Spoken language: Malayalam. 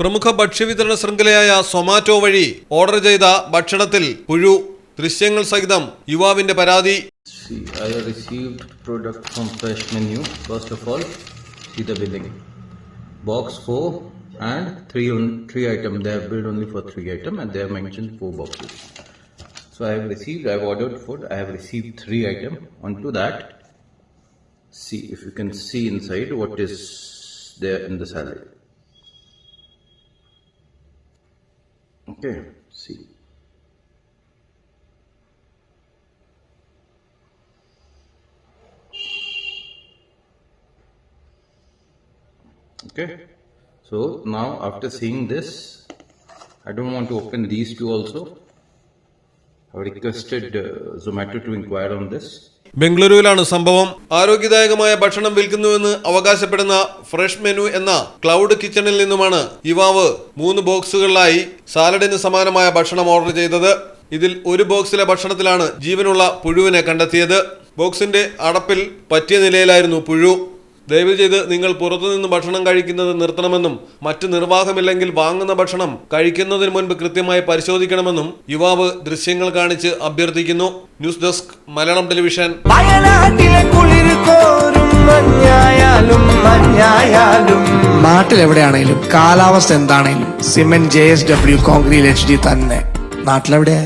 പ്രമുഖ ഭക്ഷ്യവിതരണ ശൃംഖലയായ സൊമാറ്റോ വഴി ഓർഡർ ചെയ്ത ഭക്ഷണത്തിൽ പുഴു ദൃശ്യങ്ങൾ സഹിതം യുവാവിന്റെ പരാതി I received product from Fresh Menu. First of all, see the billing. Box 4 and 3 on 3 item. They have billed only for 3 item and they have mentioned 4 boxes. So I have received, I have ordered food. I have received 3 item. Onto that, see if you can see inside what is there in the salad. Okay, see. Okay. So now after seeing this, I don't want to open these two also. I requested uh, Zomato to inquire on this. ബംഗളൂരുവിലാണ് സംഭവം. ആരോഗ്യദായകമായ ഭക്ഷണം വിൽക്കുന്നുവെന്ന് അവകാശപ്പെടുന്ന ഫ്രഷ് മെനു എന്ന ക്ലൗഡ് കിച്ചണിൽ നിന്നുമാണ് യുവാവ് മൂന്ന് ബോക്സുകളിലായി സാലഡിന് സമാനമായ ഭക്ഷണം ഓർഡർ ചെയ്തത്. ഇതിൽ ഒരു ബോക്സിലെ ഭക്ഷണത്തിലാണ് ജീവനുള്ള പുഴുവിനെ കണ്ടെത്തിയത്. ബോക്സിന്റെ അടപ്പിൽ പറ്റിയ നിലയിലായിരുന്നു പുഴു. ദയവ് ചെയ്ത് നിങ്ങൾ പുറത്തുനിന്ന് ഭക്ഷണം കഴിക്കുന്നത് നിർത്തണമെന്നും മറ്റ് നിർവാഹമില്ലെങ്കിൽ വാങ്ങുന്ന ഭക്ഷണം കഴിക്കുന്നതിന് മുൻപ് കൃത്യമായി പരിശോധിക്കണമെന്നും യുവാവ് ദൃശ്യങ്ങൾ കാണിച്ച് അഭ്യർത്ഥിക്കുന്നു. News desk Malayalam television. നാട്ടിലെവിടെയാണെങ്കിലും കാലാവസ്ഥ എന്താണെങ്കിലും cement J S W concrete H D തന്നെ. നാട്ടിലെവിടെയാ?